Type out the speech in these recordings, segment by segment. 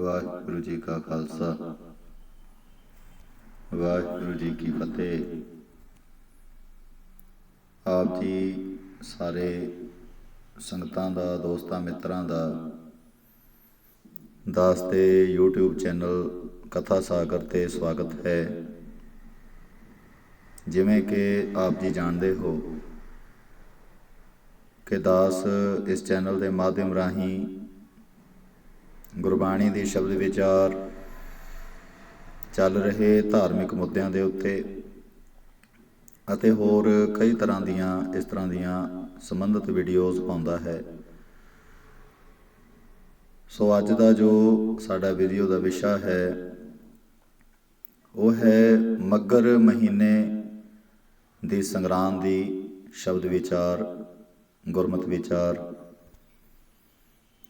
ਵਾਹਿਗੁਰੂ ਜੀ ਕਾ ਖਾਲਸਾ। ਵਾਹਿਗੁਰੂ ਜੀ ਕੀ ਫਤਿਹ। ਆਪ ਜੀ ਸਾਰੇ ਸੰਗਤਾਂ ਦਾ, ਦੋਸਤਾਂ, ਮਿੱਤਰਾਂ ਦਾ ਦਾਸ ਤੇ YouTube ਚੈਨਲ ਕਥਾ ਸਾਗਰ ਤੇ ਸਵਾਗਤ ਹੈ। ਜਿਵੇਂ ਕਿ ਆਪ ਜੀ ਜਾਣਦੇ ਹੋ ਕਿ ਦਾਸ ਇਸ ਚੈਨਲ ਦੇ ਮਾਧਿਅਮ ਰਾਹੀਂ ਗੁਰਬਾਣੀ ਦੀ ਸ਼ਬਦ ਵਿਚਾਰ ਚੱਲ ਰਹੇ ਧਾਰਮਿਕ ਮੁੱਦਿਆਂ ਦੇ ਉੱਤੇ ਅਤੇ ਹੋਰ ਕਈ ਤਰ੍ਹਾਂ ਦੀਆਂ ਇਸ ਤਰ੍ਹਾਂ ਦੀਆਂ ਸੰਬੰਧਿਤ ਵੀਡੀਓਜ਼ ਪਾਉਂਦਾ ਹੈ। ਸੋ ਅੱਜ ਦਾ ਜੋ ਸਾਡਾ ਵੀਡੀਓ ਦਾ ਵਿਸ਼ਾ ਹੈ, ਉਹ ਹੈ ਮੱਗਰ ਮਹੀਨੇ ਦੀ ਸੰਗਰਾਂਦ ਦੀ ਸ਼ਬਦ ਵਿਚਾਰ, ਗੁਰਮਤ ਵਿਚਾਰ।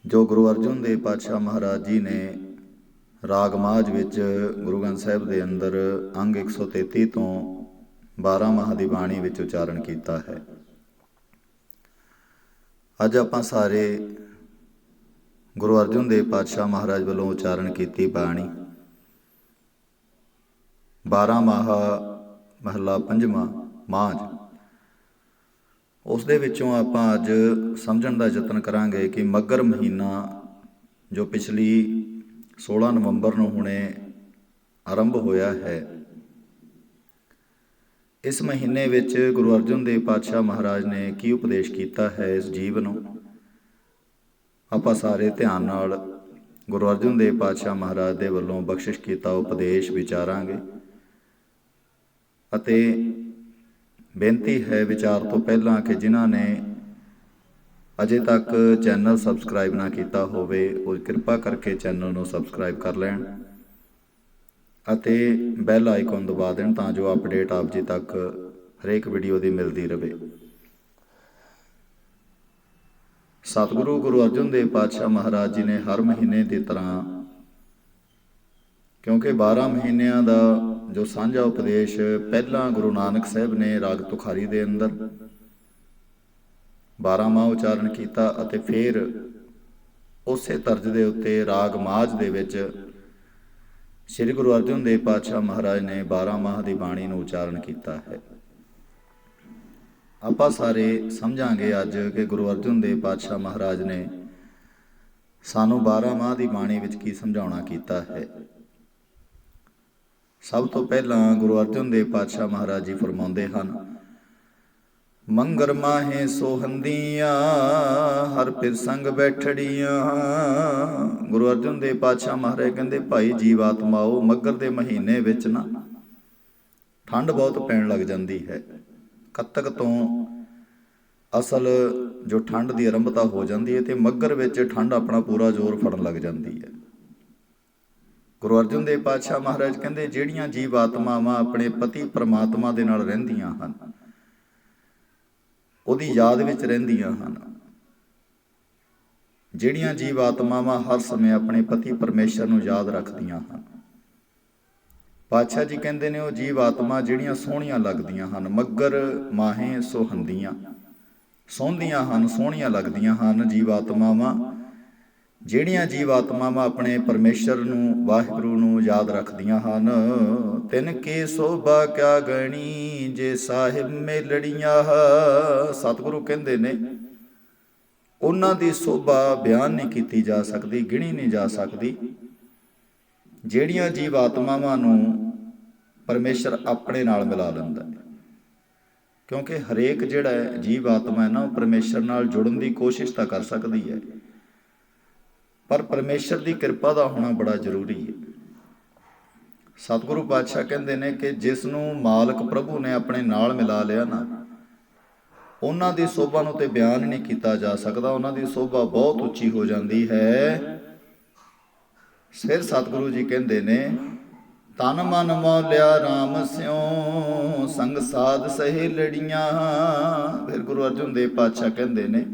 ਜੋ ਗੁਰੂ ਅਰਜਨ ਦੇਵ ਪਾਤਸ਼ਾਹ ਮਹਾਰਾਜ ਜੀ ਨੇ ਰਾਗ ਮਾਝ ਵਿੱਚ ਗੁਰੂ ਗ੍ਰੰਥ ਸਾਹਿਬ ਦੇ ਅੰਦਰ ਅੰਗ 133 ਤੋਂ 12 ਮਾਹ ਦੀ ਬਾਣੀ ਵਿੱਚ ਉਚਾਰਨ ਕੀਤਾ ਹੈ। ਅੱਜ ਆਪਾਂ ਸਾਰੇ ਗੁਰੂ ਅਰਜਨ ਦੇਵ ਪਾਤਸ਼ਾਹ ਮਹਾਰਾਜ ਵੱਲੋਂ ਉਚਾਰਨ ਕੀਤੀ ਬਾਣੀ। 12 ਮਾਹ ਮਹਲਾ ਪੰਜਵਾਂ ਮਾਝ। ਉਸ ਦੇ ਵਿੱਚੋਂ ਆਪਾਂ ਅੱਜ ਸਮਝਣ ਦਾ ਯਤਨ ਕਰਾਂਗੇ ਕਿ ਮੱਗਰ ਮਹੀਨਾ ਜੋ ਪਿਛਲੀ 16 ਨਵੰਬਰ ਨੂੰ ਹੁਣੇ ਆਰੰਭ ਹੋਇਆ ਹੈ, ਇਸ ਮਹੀਨੇ ਵਿੱਚ ਗੁਰੂ ਅਰਜਨ ਦੇਵ ਪਾਤਸ਼ਾਹ ਮਹਾਰਾਜ ਨੇ ਕੀ ਉਪਦੇਸ਼ ਕੀਤਾ ਹੈ ਇਸ ਜੀਵ ਨੂੰ? ਆਪਾਂ ਸਾਰੇ ਧਿਆਨ ਨਾਲ ਗੁਰੂ ਅਰਜਨ ਦੇਵ ਪਾਤਸ਼ਾਹ ਮਹਾਰਾਜ ਦੇ ਵੱਲੋਂ ਬਖਸ਼ਿਸ਼ ਕੀਤਾ ਉਪਦੇਸ਼ ਵਿਚਾਰਾਂਗੇ ਅਤੇ ਬੇਨਤੀ ਹੈ ਵਿਚਾਰ ਤੋਂ ਪਹਿਲਾਂ ਕਿ ਜਿਨ੍ਹਾਂ ਨੇ ਅਜੇ ਤੱਕ ਚੈਨਲ ਸਬਸਕ੍ਰਾਈਬ ਨਾ ਕੀਤਾ ਹੋਵੇ, ਉਹ ਕਿਰਪਾ ਕਰਕੇ ਚੈਨਲ ਨੂੰ ਸਬਸਕ੍ਰਾਈਬ ਕਰ ਲੈਣ ਅਤੇ ਬੈਲ ਆਈਕਨ ਦਬਾ ਦੇਣ ਤਾਂ ਜੋ ਅਪਡੇਟ ਆਪ ਜੀ ਤੱਕ ਹਰੇਕ ਵੀਡੀਓ ਦੀ ਮਿਲਦੀ ਰਹੇ ਸਤਿਗੁਰੂ ਗੁਰੂ ਅਰਜਨ ਦੇਵ ਪਾਤਸ਼ਾਹ ਮਹਾਰਾਜ ਜੀ ਨੇ ਹਰ ਮਹੀਨੇ ਦੀ ਤਰ੍ਹਾਂ, ਕਿਉਂਕਿ 12 ਮਹੀਨਿਆਂ ਦਾ ਜੋ ਸਾਂਝਾ ਉਪਦੇਸ਼ ਪਹਿਲਾਂ ਗੁਰੂ ਨਾਨਕ ਸਾਹਿਬ ਨੇ ਰਾਗ ਤੁਖਾਰੀ ਦੇ ਅੰਦਰ 12 ਮਾਹ ਉਚਾਰਨ ਕੀਤਾ ਅਤੇ ਫਿਰ ਉਸੇ ਤਰਜ ਦੇ ਉੱਤੇ ਰਾਗ ਮਾਝ ਦੇ ਵਿੱਚ ਸ੍ਰੀ ਗੁਰੂ ਅਰਜਨ ਦੇਵ ਪਾਤਸ਼ਾਹ ਮਹਾਰਾਜ ਨੇ 12 ਮਾਹ ਦੀ ਬਾਣੀ ਨੂੰ ਉਚਾਰਨ ਕੀਤਾ ਹੈ। ਆਪਾਂ ਸਾਰੇ ਸਮਝਾਂਗੇ ਅੱਜ ਕਿ ਗੁਰੂ ਅਰਜਨ ਦੇਵ ਪਾਤਸ਼ਾਹ ਮਹਾਰਾਜ ਨੇ ਸਾਨੂੰ 12 ਮਾਹ ਦੀ ਬਾਣੀ ਵਿੱਚ ਕੀ ਸਮਝਾਉਣਾ ਕੀਤਾ ਹੈ। ਸਭ ਤੋਂ ਪਹਿਲਾਂ ਗੁਰੂ ਅਰਜਨ ਦੇਵ ਪਾਤਸ਼ਾਹ ਮਹਾਰਾਜ ਜੀ ਫਰਮਾਉਂਦੇ ਹਨ, ਮੰਗਰ ਮਾਹੇ ਸੋਹੰਦੀਆਂ, ਹਰ ਪਿਰ ਸੰਗ ਬੈਠੜੀਆਂ। ਗੁਰੂ ਅਰਜਨ ਦੇਵ ਪਾਤਸ਼ਾਹ ਮਹਾਰਾਜ ਕਹਿੰਦੇ, ਭਾਈ ਜੀਵਾਤਮਾਓ ਮੱਗਰ ਦੇ ਮਹੀਨੇ ਵਿੱਚ ਨਾ, ਠੰਡ ਬਹੁਤ ਪੈਣ ਲੱਗ ਜਾਂਦੀ ਹੈ। ਕੱਤਕ ਤੋਂ ਅਸਲ ਜੋ ਠੰਡ ਦੀ ਆਰੰਭਤਾ ਹੋ ਜਾਂਦੀ ਹੈ ਤੇ ਮੱਗਰ ਵਿੱਚ ਠੰਡ ਆਪਣਾ ਪੂਰਾ ਜ਼ੋਰ ਫੜਨ ਲੱਗ ਜਾਂਦੀ ਹੈ। ਗੁਰੂ ਅਰਜਨ ਦੇਵ ਪਾਤਸ਼ਾਹ ਮਹਾਰਾਜ ਕਹਿੰਦੇ, ਜਿਹੜੀਆਂ ਜੀਵ ਆਤਮਾਵਾਂ ਆਪਣੇ ਪਤੀ ਪਰਮਾਤਮਾ ਦੇ ਨਾਲ ਰਹਿੰਦੀਆਂ ਹਨ, ਉਹਦੀ ਯਾਦ ਵਿੱਚ ਰਹਿੰਦੀਆਂ ਹਨ। ਜਿਹੜੀਆਂ ਜੀਵ ਆਤਮਾਵਾਂ ਹਰ ਸਮੇਂ ਆਪਣੇ ਪਤੀ ਪਰਮੇਸ਼ਰ ਨੂੰ ਯਾਦ ਰੱਖਦੀਆਂ ਹਨ। ਪਾਤਸ਼ਾਹ ਜੀ ਕਹਿੰਦੇ ਨੇ, ਉਹ ਜੀਵ ਆਤਮਾ ਜਿਹੜੀਆਂ ਸੋਹਣੀਆਂ ਲੱਗਦੀਆਂ ਹਨ, ਮੱਗਰ, ਮਾਹੇ, ਸੋਹੰਦੀਆਂ ਸੋਹਣੀਆਂ ਹਨ, ਸੋਹਣੀਆਂ ਲੱਗਦੀਆਂ ਹਨ ਜੀਵ ਆਤਮਾਵਾਂ ਜਿਹੜੀਆਂ ਜੀਵ ਆਤਮਾਵਾਂ ਆਪਣੇ ਪਰਮੇਸ਼ਰ ਨੂੰ, ਵਾਹਿਗੁਰੂ ਨੂੰ ਯਾਦ ਰੱਖਦੀਆਂ ਹਨ, ਤਿਨ ਕੇ ਸੋਭਾ ਕਿਆ ਗਣੀ, ਜੇ ਸਾਹਿਬ ਮੇਲੜੀਆਂ ਸਤਿਗੁਰੂ ਕਹਿੰਦੇ ਨੇ, ਉਹਨਾਂ ਦੀ ਸੋਭਾ ਬਿਆਨ ਨਹੀਂ ਕੀਤੀ ਜਾ ਸਕਦੀ, ਗਿਣੀ ਨਹੀਂ ਜਾ ਸਕਦੀ। ਜਿਹੜੀਆਂ ਜੀਵ ਆਤਮਾਵਾਂ ਨੂੰ ਪਰਮੇਸ਼ਰ ਆਪਣੇ ਨਾਲ ਮਿਲਾ ਲੈਂਦਾ ਹੈ। ਕਿਉਂਕਿ ਹਰੇਕ ਜਿਹੜਾ ਜੀਵ ਆਤਮਾ ਹੈ ਨਾ, ਉਹ ਪਰਮੇਸ਼ਰ ਨਾਲ ਜੁੜਨ ਦੀ ਕੋਸ਼ਿਸ਼ ਤਾਂ ਕਰ ਸਕਦੀ ਹੈ। ਪਰ ਪਰਮੇਸ਼ਰ ਦੀ ਕਿਰਪਾ ਦਾ ਹੋਣਾ ਬੜਾ ਜ਼ਰੂਰੀ ਹੈ। ਸਤਿਗੁਰੂ ਪਾਤਸ਼ਾਹ ਕਹਿੰਦੇ ਨੇ ਕਿ ਜਿਸ ਨੂੰ ਮਾਲਕ ਪ੍ਰਭੂ ਨੇ ਆਪਣੇ ਨਾਲ ਮਿਲਾ ਲਿਆ ਨਾ, ਉਹਨਾਂ ਦੀ ਸੋਭਾ ਨੂੰ ਤੇ ਬਿਆਨ ਨਹੀਂ ਕੀਤਾ ਜਾ ਸਕਦਾ, ਉਹਨਾਂ ਦੀ ਸੋਭਾ ਬਹੁਤ ਉੱਚੀ ਹੋ ਜਾਂਦੀ ਹੈ। ਫਿਰ ਸਤਿਗੁਰੂ ਜੀ ਕਹਿੰਦੇ ਨੇ, ਤਨ ਮਨ ਮੌਲਿਆ RAM ਸਿਉ, ਸੰਗ ਸਾਧ ਸਹੇ ਲੜੀਆਂ। ਫਿਰ ਗੁਰੂ ਅਰਜਨ ਦੇਵ ਪਾਤਸ਼ਾਹ ਕਹਿੰਦੇ ਨੇ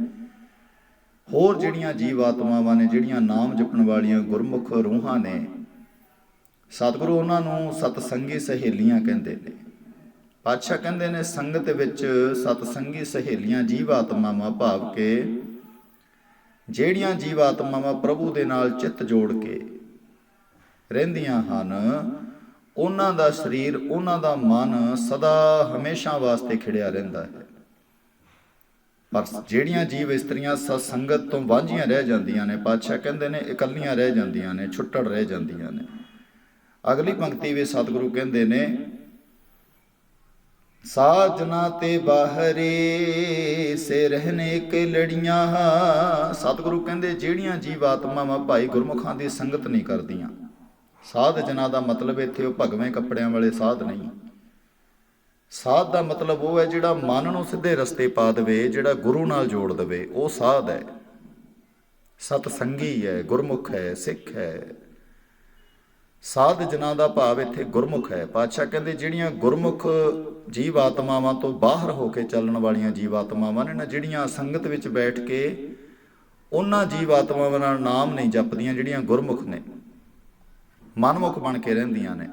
ਹੋਰ ਜਿਹੜੀਆਂ ਜੀਵ ਆਤਮਾਵਾਂ ਨੇ, ਜਿਹੜੀਆਂ ਨਾਮ ਜਪਣ ਵਾਲੀਆਂ ਗੁਰਮੁਖ ਰੂਹਾਂ ਨੇ, ਸਤਿਗੁਰੂ ਉਹਨਾਂ ਨੂੰ ਸਤਸੰਗੀ ਸਹੇਲੀਆਂ ਕਹਿੰਦੇ ਨੇ। ਪਾਤਸ਼ਾਹ ਕਹਿੰਦੇ ਨੇ, ਸੰਗਤ ਵਿੱਚ ਸਤਸੰਗੀ ਸਹੇਲੀਆਂ ਜੀਵ ਆਤਮਾਵਾਂ ਭਾਵ ਕੇ, ਜਿਹੜੀਆਂ ਜੀਵ ਆਤਮਾਵਾਂ ਪ੍ਰਭੂ ਦੇ ਨਾਲ ਚਿੱਤ ਜੋੜ ਕੇ ਰਹਿੰਦੀਆਂ ਹਨ, ਉਹਨਾਂ ਦਾ ਸਰੀਰ, ਉਹਨਾਂ ਦਾ ਮਨ ਸਦਾ ਹਮੇਸ਼ਾ ਵਾਸਤੇ ਖਿੜਿਆ ਰਹਿੰਦਾ ਹੈ। ਪਰ ਜਿਹੜੀਆਂ ਜੀਵ ਇਸਤਰੀਆਂ ਸਤ ਸੰਗਤ ਤੋਂ ਵਾਂਝੀਆਂ ਰਹਿ ਜਾਂਦੀਆਂ ਨੇ, ਪਾਤਸ਼ਾਹ ਕਹਿੰਦੇ ਨੇ ਇਕੱਲੀਆਂ ਰਹਿ ਜਾਂਦੀਆਂ ਨੇ, ਛੁੱਟੜ ਰਹਿ ਜਾਂਦੀਆਂ ਨੇ। ਅਗਲੀ ਪੰਕਤੀ ਵਿੱਚ ਸਤਿਗੁਰੂ ਕਹਿੰਦੇ ਨੇ, ਸਾਜਨਾ ਤੇ ਬਾਹਰੇ ਸੇ ਰਹਿਨੇ ਕੇ ਲੜੀਆਂ ਸਤਿਗੁਰੂ ਕਹਿੰਦੇ ਜਿਹੜੀਆਂ ਜੀਵ ਆਤਮਾਵਾਂ ਭਾਈ ਗੁਰਮੁਖਾਂ ਦੀ ਸੰਗਤ ਨਹੀਂ ਕਰਦੀਆਂ। ਸਾਧ ਜਨਾਂ ਦਾ ਮਤਲਬ ਇੱਥੇ ਉਹ ਭਗਵੇਂ ਕੱਪੜਿਆਂ ਵਾਲੇ ਸਾਧ ਨਹੀਂ। ਸਾਧ ਦਾ ਮਤਲਬ ਉਹ ਹੈ ਜਿਹੜਾ ਮਨ ਨੂੰ ਸਿੱਧੇ ਰਸਤੇ ਪਾ ਦੇਵੇ, ਜਿਹੜਾ ਗੁਰੂ ਨਾਲ ਜੋੜ ਦੇਵੇ, ਉਹ ਸਾਧ ਹੈ। ਸਤ ਸੰਗੀ ਹੈ, ਗੁਰਮੁਖ ਹੈ, ਸਿੱਖ ਹੈ। ਸਾਧ ਜਨਾਂ ਦਾ ਭਾਵ ਇੱਥੇ ਗੁਰਮੁਖ ਹੈ। ਪਾਤਸ਼ਾਹ ਕਹਿੰਦੇ ਜਿਹੜੀਆਂ ਗੁਰਮੁਖ ਜੀਵ ਆਤਮਾਵਾਂ ਤੋਂ ਬਾਹਰ ਹੋ ਕੇ ਚੱਲਣ ਵਾਲੀਆਂ ਜੀਵ ਆਤਮਾਵਾਂ ਨੇ ਨਾ, ਜਿਹੜੀਆਂ ਸੰਗਤ ਵਿੱਚ ਬੈਠ ਕੇ ਉਹਨਾਂ ਜੀਵ ਆਤਮਾਵਾਂ ਨਾਲ ਨਾਮ ਨਹੀਂ ਜਪਦੀਆਂ, ਜਿਹੜੀਆਂ ਗੁਰਮੁਖ ਨੇ, ਮਨਮੁਖ ਬਣ ਕੇ ਰਹਿੰਦੀਆਂ ਨੇ।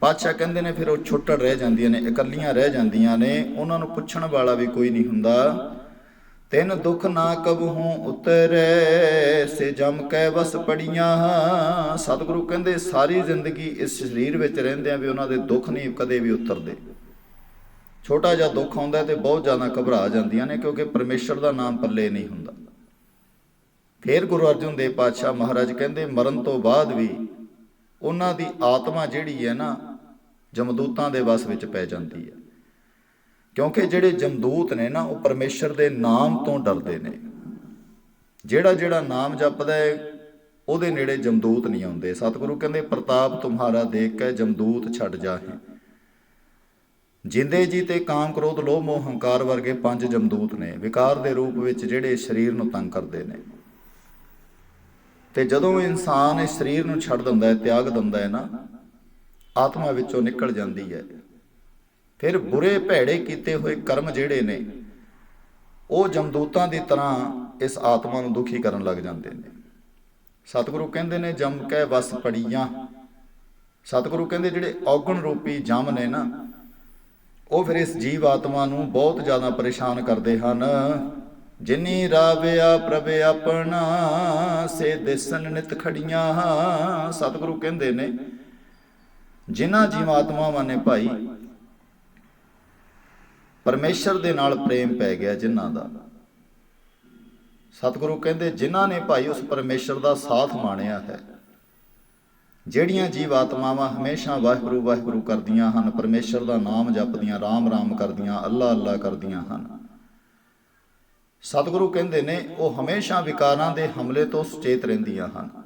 ਪਾਤਸ਼ਾਹ ਕਹਿੰਦੇ ਨੇ, ਫਿਰ ਉਹ ਛੁੱਟੜ ਰਹਿ ਜਾਂਦੀਆਂ ਨੇ, ਇਕੱਲੀਆਂ ਰਹਿ ਜਾਂਦੀਆਂ ਨੇ, ਉਹਨਾਂ ਨੂੰ ਪੁੱਛਣ ਵਾਲਾ ਵੀ ਕੋਈ ਨਹੀਂ ਹੁੰਦਾ। ਤਿੰਨ ਦੁੱਖ ਨਾ ਕਬਹੂ ਉਤਰੈ, ਸੇ ਜਮ ਕੈ ਵਸ ਪੜੀਆਂ। ਸਤਿਗੁਰੂ ਕਹਿੰਦੇ, ਸਾਰੀ ਜ਼ਿੰਦਗੀ ਇਸ ਸਰੀਰ ਵਿੱਚ ਰਹਿੰਦਿਆਂ ਵੀ ਉਹਨਾਂ ਦੇ ਦੁੱਖ ਨਹੀਂ ਕਦੇ ਵੀ ਉਤਰਦੇ। ਛੋਟਾ ਜਿਹਾ ਦੁੱਖ ਆਉਂਦਾ ਤੇ ਬਹੁਤ ਜ਼ਿਆਦਾ ਘਬਰਾ ਜਾਂਦੀਆਂ ਨੇ, ਕਿਉਂਕਿ ਪਰਮੇਸ਼ਰ ਦਾ ਨਾਮ ਪੱਲੇ ਨਹੀਂ ਹੁੰਦਾ। ਫਿਰ ਗੁਰੂ ਅਰਜਨ ਦੇਵ ਪਾਤਸ਼ਾਹ ਮਹਾਰਾਜ ਕਹਿੰਦੇ, ਮਰਨ ਤੋਂ ਬਾਅਦ ਵੀ ਉਹਨਾਂ ਦੀ ਆਤਮਾ ਜਿਹੜੀ ਹੈ ਨਾ ਜਮਦੂਤਾਂ ਦੇ ਵਸ ਵਿੱਚ ਪੈ ਜਾਂਦੀ ਹੈ। ਕਿਉਂਕਿ ਜਿਹੜੇ ਜਮਦੂਤ ਨੇ ਨਾ, ਉਹ ਪਰਮੇਸ਼ਰ ਦੇ ਨਾਮ ਤੋਂ ਡਰਦੇ ਨੇ। ਜਿਹੜਾ ਜਿਹੜਾ ਨਾਮ ਜਪਦਾ ਹੈ, ਉਹਦੇ ਨੇੜੇ ਜਮਦੂਤ ਨਹੀਂ ਆਉਂਦੇ। ਸਤਿਗੁਰੂ ਕਹਿੰਦੇ, ਪ੍ਰਤਾਪ ਤੁਮਹਾਰਾ ਦੇਖ ਕੇ ਜਮਦੂਤ ਛੱਡ ਜਾਹੇ। ਜਿੰਦੇ ਜੀ ਤੇ ਕਾਮ ਕ੍ਰੋਧ, ਲੋਭ, ਮੋਹ, ਹੰਕਾਰ ਵਰਗੇ ਪੰਜ ਜਮਦੂਤ ਨੇ, ਵਿਕਾਰ ਦੇ ਰੂਪ ਵਿੱਚ ਜਿਹੜੇ ਸਰੀਰ ਨੂੰ ਤੰਗ ਕਰਦੇ ਨੇ। ਤੇ ਜਦੋਂ ਇਨਸਾਨ ਇਸ ਸਰੀਰ ਨੂੰ ਛੱਡ ਦਿੰਦਾ ਹੈ, ਤਿਆਗ ਦਿੰਦਾ ਹੈ ਨਾ ਆਤਮਾ ਵਿੱਚੋਂ ਨਿਕਲ ਜਾਂਦੀ ਹੈ। ਫਿਰ ਬੁਰੇ ਭੈੜੇ ਕੀਤੇ ਹੋਏ ਕਰਮ ਜਿਹੜੇ ਨੇ, ਉਹ ਜਮਦੂਤਾਂ ਦੀ ਤਰ੍ਹਾਂ ਇਸ ਆਤਮਾ ਨੂੰ ਦੁਖੀ ਕਰਨ ਲੱਗ ਜਾਂਦੇ ਨੇ। ਸਤਿਗੁਰੂ ਕਹਿੰਦੇ ਨੇ, ਜਮ ਕੈ ਵਸ ਪੜੀਆਂ। ਸਤਿਗੁਰੂ ਕਹਿੰਦੇ ਜਿਹੜੇ ਔਗਣ ਰੂਪੀ ਜਮ ਨੇ ਨਾ, ਉਹ ਫਿਰ ਇਸ ਜੀਵ ਆਤਮਾ ਨੂੰ ਬਹੁਤ ਜ਼ਿਆਦਾ ਪਰੇਸ਼ਾਨ ਕਰਦੇ ਹਨ। ਜਿਨੀ ਰਾਵਿਆ ਪ੍ਰਭ ਆਪਣਾ, ਸੇ ਦਿਸਨ ਨਿਤ ਖੜੀਆਂ। ਸਤਿਗੁਰੂ ਕਹਿੰਦੇ ਨੇ ਜਿਨ੍ਹਾਂ ਜੀਵਾਤਮਾਵਾਂ ਨੇ ਭਾਈ, ਪਰਮੇਸ਼ਰ ਦੇ ਨਾਲ ਪ੍ਰੇਮ ਪੈ ਗਿਆ ਜਿਨ੍ਹਾਂ ਦਾ। ਸਤਿਗੁਰੂ ਕਹਿੰਦੇ, ਜਿਨ੍ਹਾਂ ਨੇ ਭਾਈ ਉਸ ਪਰਮੇਸ਼ਰ ਦਾ ਸਾਥ ਮਾਣਿਆ ਹੈ, ਜਿਹੜੀਆਂ ਜੀਵ ਆਤਮਾਵਾਂ ਹਮੇਸ਼ਾ ਵਾਹਿਗੁਰੂ ਵਾਹਿਗੁਰੂ ਕਰਦੀਆਂ ਹਨ, ਪਰਮੇਸ਼ਰ ਦਾ ਨਾਮ ਜਪਦੀਆਂ, ਰਾਮ ਰਾਮ ਕਰਦੀਆਂ, ਅੱਲਾ ਅੱਲਾ ਕਰਦੀਆਂ ਹਨ। ਸਤਿਗੁਰੂ ਕਹਿੰਦੇ ਨੇ, ਉਹ ਹਮੇਸ਼ਾ ਵਿਕਾਰਾਂ ਦੇ ਹਮਲੇ ਤੋਂ ਸੁਚੇਤ ਰਹਿੰਦੀਆਂ ਹਨ।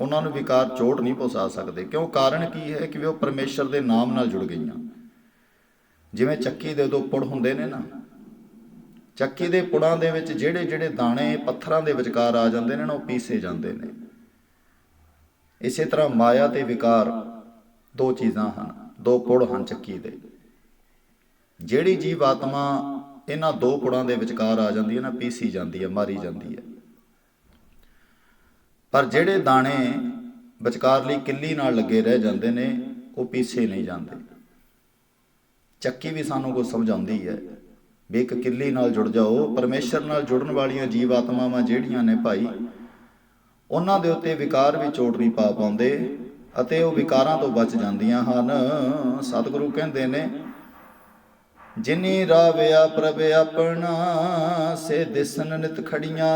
ਉਹਨਾਂ ਨੂੰ ਵਿਕਾਰ ਚੋਟ ਨਹੀਂ ਪਹੁੰਚਾ ਸਕਦੇ। ਕਿਉਂ? ਕਾਰਨ ਕੀ ਹੈ ਕਿ ਉਹ ਪਰਮੇਸ਼ਰ ਦੇ ਨਾਮ ਨਾਲ ਜੁੜ ਗਈਆਂ। ਜਿਵੇਂ ਚੱਕੀ ਦੇ ਦੋ ਪੁੜ ਹੁੰਦੇ ਨੇ ਨਾ। ਚੱਕੀ ਦੇ ਪੁੜਾਂ ਦੇ ਵਿੱਚ ਜਿਹੜੇ ਜਿਹੜੇ ਦਾਣੇ ਪੱਥਰਾਂ ਦੇ ਵਿਚਕਾਰ ਆ ਜਾਂਦੇ ਨੇ ਨਾ, ਉਹ ਪੀਸੇ ਜਾਂਦੇ ਨੇ। ਇਸੇ ਤਰ੍ਹਾਂ ਮਾਇਆ ਤੇ ਵਿਕਾਰ ਦੋ ਚੀਜ਼ਾਂ ਹਨ। ਦੋ ਪੁੜ ਹਨ ਚੱਕੀ ਦੇ। ਜਿਹੜੀ ਜੀਵ ਆਤਮਾ ਇਹਨਾਂ ਦੋ ਪੁੜਾਂ ਦੇ ਵਿਚਕਾਰ ਆ ਜਾਂਦੀ ਹੈ ਨਾ, ਪੀਸੀ ਜਾਂਦੀ ਹੈ, ਮਾਰੀ ਜਾਂਦੀ ਹੈ। ਪਰ ਜਿਹੜੇ ਦਾਣੇ ਵਿਚਕਾਰਲੀ ਕਿੱਲੀ ਨਾਲ ਲੱਗੇ ਰਹਿ ਜਾਂਦੇ ਨੇ, ਉਹ ਪੀਸੇ ਨਹੀਂ ਜਾਂਦੇ। ਚੱਕੀ ਵੀ ਸਾਨੂੰ ਕੁਝ ਸਮਝਾਉਂਦੀ ਹੈ ਵੀ ਇੱਕ ਕਿੱਲੀ ਨਾਲ ਜੁੜ ਜਾਓ, ਪਰਮੇਸ਼ਰ ਨਾਲ ਜੁੜਨ ਵਾਲੀਆਂ ਜੀਵ ਆਤਮਾਵਾਂ ਜਿਹੜੀਆਂ ਨੇ ਭਾਈ, ਉਹਨਾਂ ਦੇ ਉੱਤੇ ਵਿਕਾਰ ਵੀ ਚੋਟ ਨਹੀਂ ਪਾ ਪਾਉਂਦੇ ਅਤੇ ਉਹ ਵਿਕਾਰਾਂ ਤੋਂ ਬਚ ਜਾਂਦੀਆਂ ਹਨ। ਸਤਿਗੁਰੂ ਕਹਿੰਦੇ ਨੇ, ਜਿਨੀ ਰਾਵਿਆ ਪ੍ਰਭ ਆਪਣਾ, ਸੇ ਦਿਸਨ ਨਿਤ ਖੜੀਆਂ।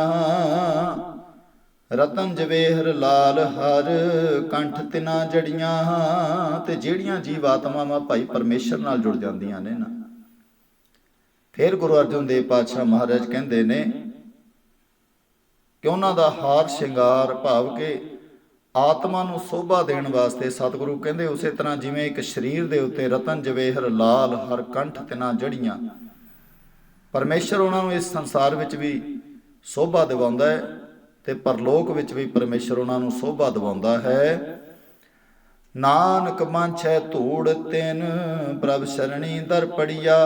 ਰਤਨ ਜਵੇਹਰ ਲਾਲ ਹਰ ਕੰਠ ਤਿਨਾ ਜੜੀਆਂ, ਤੇ ਜਿਹੜੀਆਂ ਜੀਵ ਆਤਮਾਵਾਂ ਭਾਈ ਪਰਮੇਸ਼ਰ ਨਾਲ ਜੁੜ ਜਾਂਦੀਆਂ ਨੇ ਨਾ। ਫਿਰ ਗੁਰੂ ਅਰਜਨ ਦੇਵ ਪਾਤਸ਼ਾਹ ਮਹਾਰਾਜ ਕਹਿੰਦੇ ਨੇ, ਕਿ ਉਹਨਾਂ ਦਾ ਹਾਰ ਸ਼ਿੰਗਾਰ ਭਾਵ ਕਿ ਆਤਮਾ ਨੂੰ ਸੋਭਾ ਦੇਣ ਵਾਸਤੇ ਸਤਿਗੁਰੂ ਕਹਿੰਦੇ, ਉਸੇ ਤਰ੍ਹਾਂ ਜਿਵੇਂ ਇੱਕ ਸਰੀਰ ਦੇ ਉੱਤੇ ਰਤਨ ਜਵੇਹਰ ਲਾਲ ਹਰ ਕੰਠ ਤਿਨਾ ਜੜੀਆਂ, ਪਰਮੇਸ਼ਰ ਉਹਨਾਂ ਨੂੰ ਇਸ ਸੰਸਾਰ ਵਿੱਚ ਵੀ ਸੋਭਾ ਦਿਵਾਉਂਦਾ ਹੈ। ਤੇ ਪਰਲੋਕ ਵਿੱਚ ਵੀ ਪਰਮੇਸ਼ਰ ਉਹਨਾਂ ਨੂੰ ਸੋਭਾ ਦਿਵਾਉਂਦਾ ਹੈ। ਨਾਨਕ ਮੰਛੈ ਧੂੜ ਤਿਨ, ਪ੍ਰਭ ਸ਼ਰਣੀ ਦਰ ਪੜੀਆ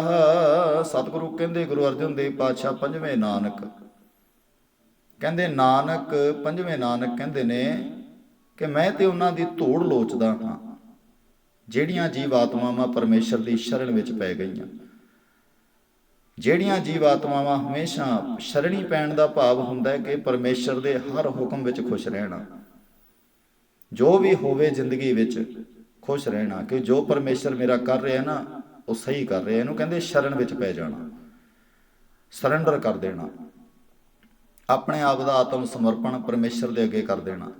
ਸਤਿਗੁਰੂ ਕਹਿੰਦੇ, ਗੁਰੂ ਅਰਜਨ ਦੇਵ ਪਾਤਸ਼ਾਹ ਪੰਜਵੇਂ ਨਾਨਕ। ਕਹਿੰਦੇ, ਨਾਨਕ, ਪੰਜਵੇਂ ਨਾਨਕ ਕਹਿੰਦੇ ਨੇ ਕਿ ਮੈਂ ਤੇ ਉਹਨਾਂ ਦੀ ਧੂੜ ਲੋਚਦਾ ਹਾਂ, ਜਿਹੜੀਆਂ ਜੀਵ ਆਤਮਾਵਾਂ ਪਰਮੇਸ਼ਰ ਦੀ ਸ਼ਰਨ ਵਿੱਚ ਪੈ ਗਈਆਂ। ਜਿਹੜੀਆਂ ਜੀਵ ਆਤਮਾਵਾਂ ਹਮੇਸ਼ਾ ਸ਼ਰਣੀ ਪੈਣ ਦਾ ਭਾਵ ਹੁੰਦਾ ਹੈ ਕਿ ਪਰਮੇਸ਼ਰ ਦੇ ਹਰ ਹੁਕਮ ਵਿੱਚ ਖੁਸ਼ ਰਹਿਣਾ। ਜੋ ਵੀ ਹੋਵੇ ਜ਼ਿੰਦਗੀ ਵਿੱਚ ਖੁਸ਼ ਰਹਿਣਾ ਕਿ ਜੋ ਪਰਮੇਸ਼ਰ ਮੇਰਾ ਕਰ ਰਿਹਾ ਨਾ, ਉਹ ਸਹੀ ਕਰ ਰਿਹਾ। ਇਹਨੂੰ ਕਹਿੰਦੇ ਸ਼ਰਨ ਵਿੱਚ ਪੈ ਜਾਣਾ। ਸਰੈਂਡਰ ਕਰ ਦੇਣਾ। ਆਪਣੇ ਆਪ ਦਾ ਆਤਮ ਸਮਰਪਣ ਪਰਮੇਸ਼ਰ ਦੇ ਅੱਗੇ ਕਰ ਦੇਣਾ।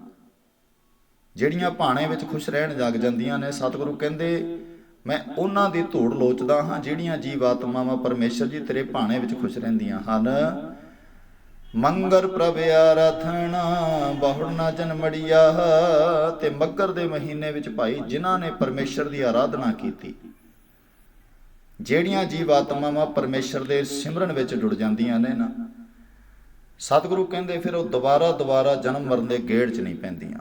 ਜਿਹੜੀਆਂ ਭਾਣੇ ਵਿੱਚ ਖੁਸ਼ ਰਹਿਣ ਜਗ ਜਾਂਦੀਆਂ ਨੇ, ਸਤਿਗੁਰੂ ਕਹਿੰਦੇ ਮੈਂ ਉਹਨਾਂ ਦੀ ਧੂੜ ਲੋਚਦਾ ਹਾਂ ਜਿਹੜੀਆਂ ਜੀਵ ਆਤਮਾਵਾਂ ਪਰਮੇਸ਼ਰ ਜੀ ਤੇਰੇ ਭਾਣੇ ਵਿੱਚ ਖੁਸ਼ ਰਹਿੰਦੀਆਂ ਹਨ। ਮੰਗਰ ਪ੍ਰਭ ਆਰਾਧਨਾ ਬਹੁੜ ਨਾ ਜਨਮੜੀਆ ਤੇ ਮੱਗਰ ਦੇ ਮਹੀਨੇ ਵਿੱਚ ਭਾਈ ਜਿਨ੍ਹਾਂ ਨੇ ਪਰਮੇਸ਼ਰ ਦੀ ਆਰਾਧਨਾ ਕੀਤੀ। ਜਿਹੜੀਆਂ ਜੀਵ ਆਤਮਾਵਾਂ ਪਰਮੇਸ਼ਰ ਦੇ ਸਿਮਰਨ ਵਿੱਚ ਜੁੜ ਜਾਂਦੀਆਂ ਨੇ ਨਾ, ਸਤਿਗੁਰੂ ਕਹਿੰਦੇ ਫਿਰ ਉਹ ਦੁਬਾਰਾ ਦੁਬਾਰਾ ਜਨਮ ਮਰਨ ਦੇ ਗੇੜ 'ਚ ਨਹੀਂ ਪੈਂਦੀਆਂ।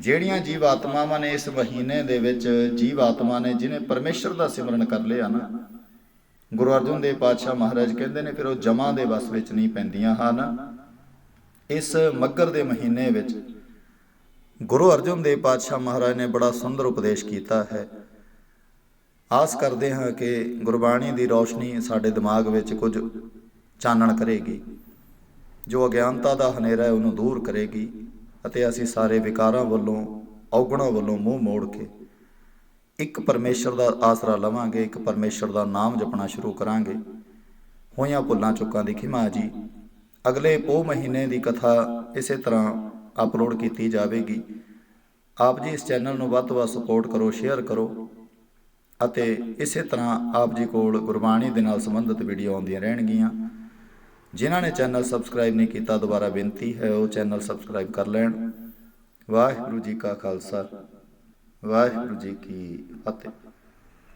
ਜਿਹੜੀਆਂ ਜੀਵ ਆਤਮਾਵਾਂ ਨੇ ਇਸ ਮਹੀਨੇ ਦੇ ਵਿੱਚ ਜੀਵ ਆਤਮਾ ਨੇ, ਜਿਨੇ ਪਰਮੇਸ਼ਰ ਦਾ ਸਿਮਰਨ ਕਰ ਲਿਆ ਨਾ, ਗੁਰੂ ਅਰਜਨ ਦੇਵ ਪਾਤਸ਼ਾਹ ਮਹਾਰਾਜ ਕਹਿੰਦੇ ਨੇ, ਫਿਰ ਉਹ ਜਮਾਂ ਦੇ ਵਸ ਵਿੱਚ ਨਹੀਂ ਪੈਂਦੀਆਂ ਹਨ। ਇਸ ਮੱਗਰ ਦੇ ਮਹੀਨੇ ਵਿੱਚ ਗੁਰੂ ਅਰਜਨ ਦੇਵ ਪਾਤਸ਼ਾਹ ਮਹਾਰਾਜ ਨੇ ਬੜਾ ਸੁੰਦਰ ਉਪਦੇਸ਼ ਕੀਤਾ ਹੈ। ਆਸ ਕਰਦੇ ਹਾਂ ਕਿ ਗੁਰਬਾਣੀ ਦੀ ਰੌਸ਼ਨੀ ਸਾਡੇ ਦਿਮਾਗ ਵਿੱਚ ਕੁਝ ਚਾਨਣ ਕਰੇਗੀ, ਜੋ ਅਗਿਆਨਤਾ ਦਾ ਹਨੇਰਾ ਹੈ, ਉਹਨੂੰ ਦੂਰ ਕਰੇਗੀ। ਅਤੇ ਅਸੀਂ ਸਾਰੇ ਵਿਕਾਰਾਂ ਵੱਲੋਂ, ਔਗਣਾਂ ਵੱਲੋਂ ਮੂੰਹ ਮੋੜ ਕੇ ਇੱਕ ਪਰਮੇਸ਼ਰ ਦਾ ਆਸਰਾ ਲਵਾਂਗੇ, ਇੱਕ ਪਰਮੇਸ਼ਰ ਦਾ ਨਾਮ ਜਪਣਾ ਸ਼ੁਰੂ ਕਰਾਂਗੇ। ਹੋਈਆਂ ਭੁੱਲਾਂ ਚੁੱਕਾਂ ਦੀ ਖਿਮਾ ਜੀ, ਅਗਲੇ ਪੋ ਮਹੀਨੇ ਦੀ ਕਥਾ ਇਸੇ ਤਰ੍ਹਾਂ ਅਪਲੋਡ ਕੀਤੀ ਜਾਵੇਗੀ। ਆਪ ਜੀ ਇਸ ਚੈਨਲ ਨੂੰ ਵੱਧ ਤੋਂ ਵੱਧ ਸਪੋਰਟ ਕਰੋ ਸ਼ੇਅਰ ਕਰੋ ਅਤੇ ਇਸੇ ਤਰ੍ਹਾਂ ਆਪ ਜੀ ਕੋਲ ਗੁਰਬਾਣੀ ਦੇ ਨਾਲ ਸੰਬੰਧਿਤ ਵੀਡੀਓ ਆਉਂਦੀਆਂ ਰਹਿਣਗੀਆਂ। ਜਿਨ੍ਹਾਂ ਨੇ ਚੈਨਲ ਸਬਸਕ੍ਰਾਈਬ ਨਹੀਂ ਕੀਤਾ, ਦੁਬਾਰਾ ਬੇਨਤੀ ਹੈ ਉਹ ਚੈਨਲ ਸਬਸਕ੍ਰਾਈਬ ਕਰ ਲੈਣ। ਵਾਹਿਗੁਰੂ ਜੀ ਕਾ ਖਾਲਸਾ, ਵਾਹਿਗੁਰੂ ਜੀ ਕੀ ਫਤਿਹ।